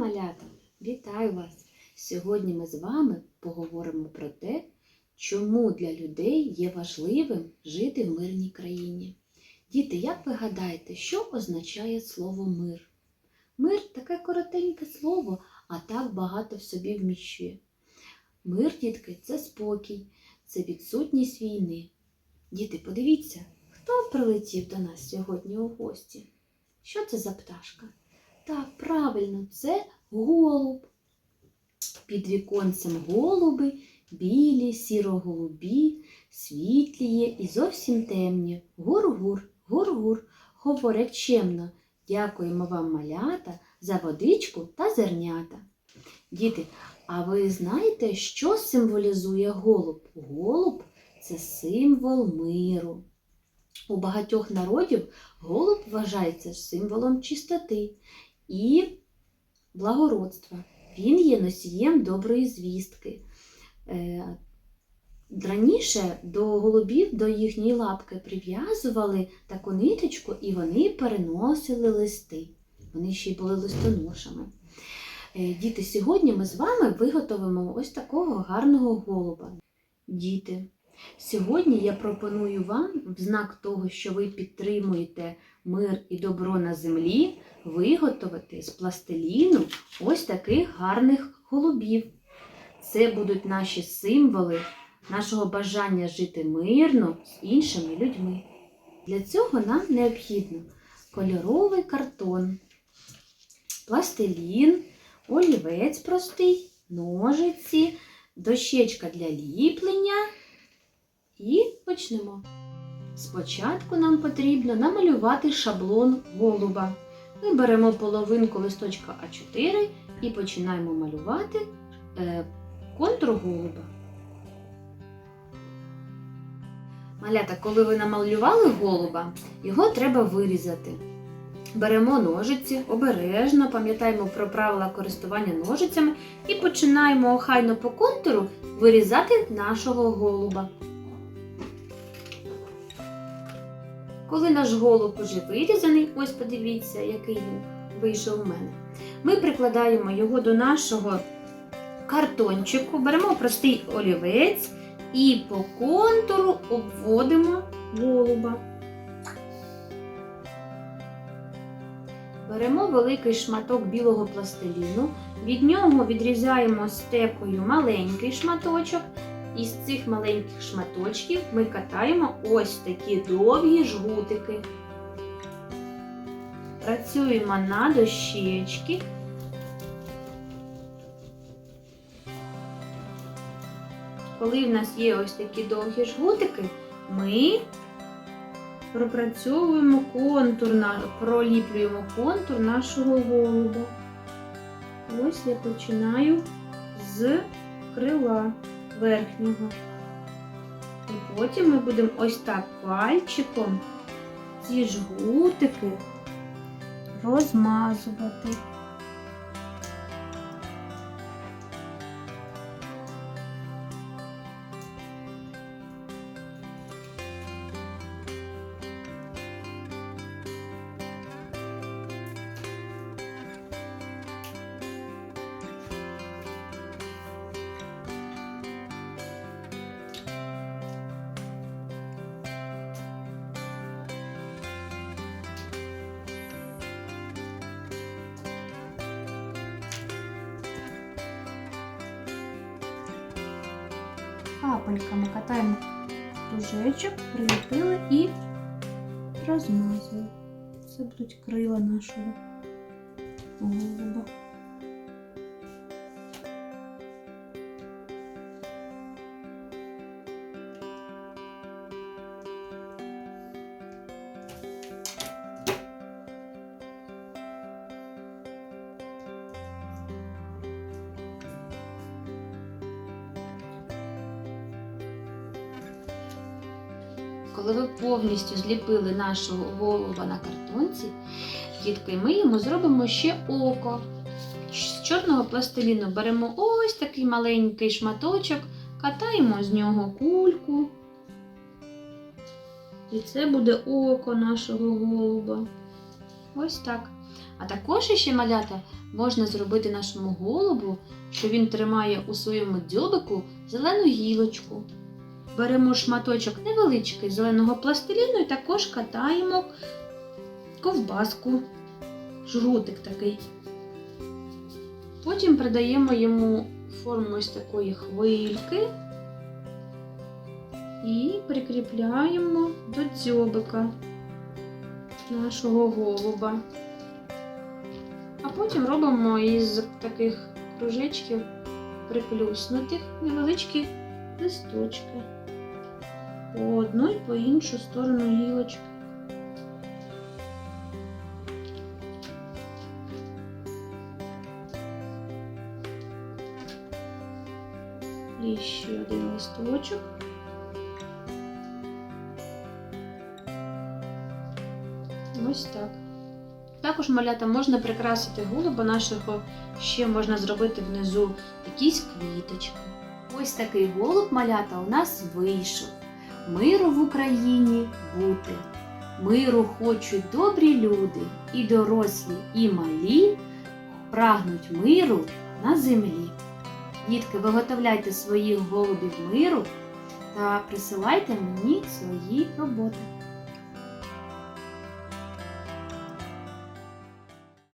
малята! Вітаю вас! Сьогодні ми з вами поговоримо про те, чому для людей є важливим жити в мирній країні. Діти, як ви гадаєте, що означає слово мир? Мир таке коротеньке слово, а так багато в собі вміщує. Мир, дітки, це спокій, це відсутність війни. Діти, подивіться, хто прилетів до нас сьогодні у гості? Що це за пташка? Так, правильно, це голуб. Під віконцем голуби, білі, сіро-голубі, світлі є і зовсім темні. Гур-гур, гур-гур, говорять чемно. Дякуємо вам, малята, за водичку та зернята. Діти, а ви знаєте, що символізує голуб? Голуб це символ миру. У багатьох народів голуб вважається символом чистоти і благородства. Він є носієм доброї звістки. Е, Раніше до голубів, до їхньої лапки прив'язували таку ниточку і вони переносили листи. Вони ще й були листоношами. Е, Діти, сьогодні ми з вами виготовимо ось такого гарного голуба. Діти, сьогодні я пропоную вам, в знак того, що ви підтримуєте мир і добро на землі, виготовити з пластиліну ось таких гарних голубів. Це будуть наші символи нашого бажання жити мирно з іншими людьми. Для цього нам необхідно кольоровий картон, пластилін, олівець простий, ножиці, дощечка для ліплення і почнемо. Спочатку нам потрібно намалювати шаблон голуба. Ми беремо половинку листочка А4 і починаємо малювати е, контур голуба. Малята, коли ви намалювали голуба, його треба вирізати. Беремо ножиці, обережно, пам'ятаємо про правила користування ножицями і починаємо охайно по контуру вирізати нашого голуба. Коли наш голуб уже вирізаний, ось подивіться, який він вийшов у мене. Ми прикладаємо його до нашого картончику, беремо простий олівець і по контуру обводимо голуба. Беремо великий шматок білого пластиліну, від нього відрізаємо стекою маленький шматочок, і з цих маленьких шматочків ми катаємо ось такі довгі жгутики. Працюємо на дощечки. Коли в нас є ось такі довгі жгутики, ми пропрацьовуємо контур, проліплюємо контур нашого голуба. Ось я починаю з крила верхнього. І потім ми будемо ось так пальчиком ці жгутики розмазувати. Капельками катаємо кружечок, приліпили і розмазуємо. Це будуть крила нашого голуба. Коли ви повністю зліпили нашого голуба на картонці, дітки, ми йому зробимо ще око. З чорного пластиліну беремо ось такий маленький шматочок, катаємо з нього кульку. І це буде око нашого голуба. Ось так. А також ще малята можна зробити нашому голубу, що він тримає у своєму дзьобику зелену гілочку. Беремо шматочок невеличкий зеленого пластиліну і також катаємо ковбаску, жгутик такий. Потім придаємо йому форму ось такої хвильки і прикріпляємо до дзьобика нашого голуба. А потім робимо із таких кружечків приплюснутих невеличкі листочки по одну і по іншу сторону гілочки. І ще один листочок. Ось так. Також малята можна прикрасити голуба нашого, ще можна зробити внизу якісь квіточки. Ось такий голуб малята у нас вийшов. Миру в Україні бути. Миру хочуть добрі люди, і дорослі, і малі, прагнуть миру на землі. Дітки, виготовляйте своїх голубів миру та присилайте мені свої роботи.